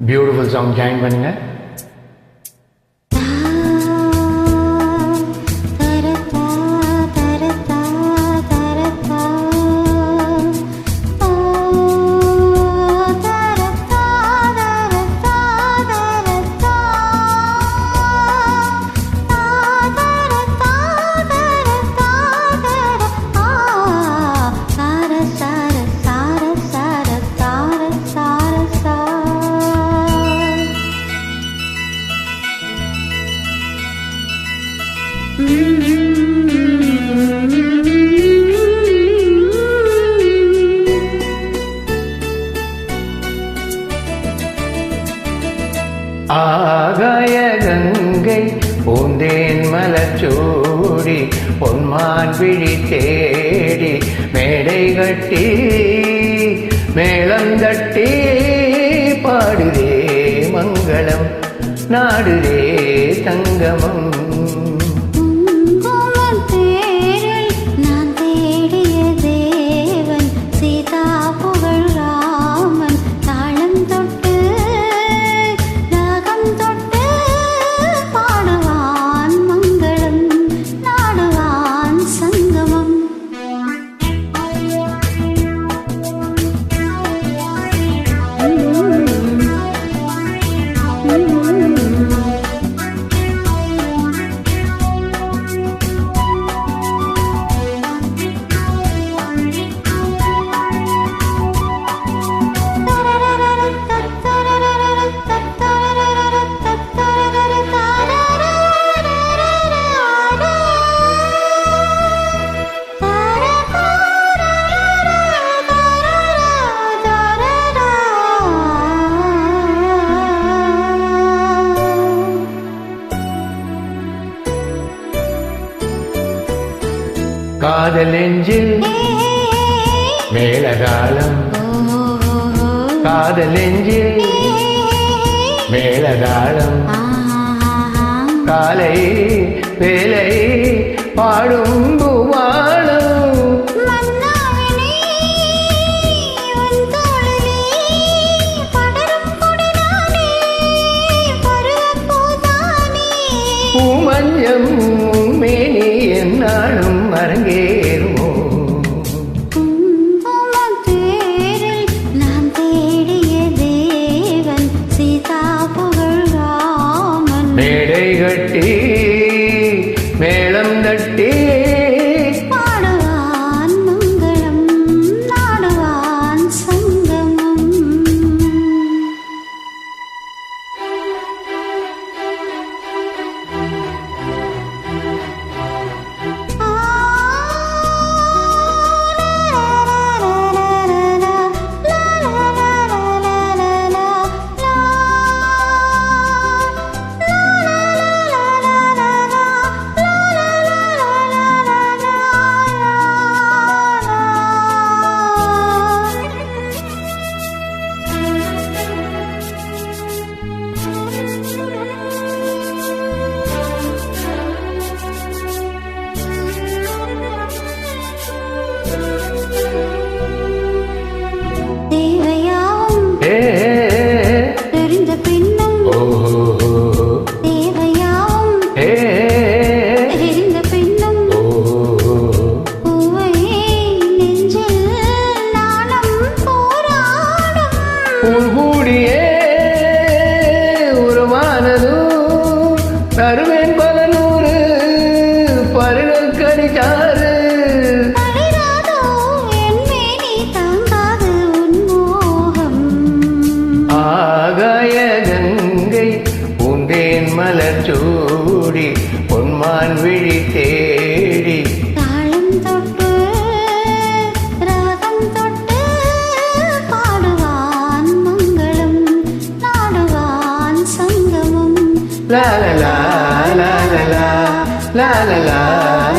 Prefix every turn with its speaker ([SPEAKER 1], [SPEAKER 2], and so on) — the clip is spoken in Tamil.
[SPEAKER 1] பியூட்டிஃபுல் சாங் ஜாயின் பண்ணுங்க ஆகாய கங்கை பூந்தேன் மலச்சூடி பொன்மான் விழி தேடி மேடை கட்டி மேளம் தட்டி பாடுதே மங்களம் நாடுதே தங்கமம். காதல் நெஞ்சில் மேலகாலம் காதல் நெஞ்சில் மேலகாலம் காலை வேலை பாடும் பூமஞ்சம்
[SPEAKER 2] மே மோகம்.
[SPEAKER 1] ஆகாய கங்கை பூந்தேன் மலர் சூடி பொன்மான் விழி தேடி.
[SPEAKER 2] தாளம் தொட்டு ராகம் தொட்டு பாடுவான் மங்களம் நாடுவான் சங்கமம்.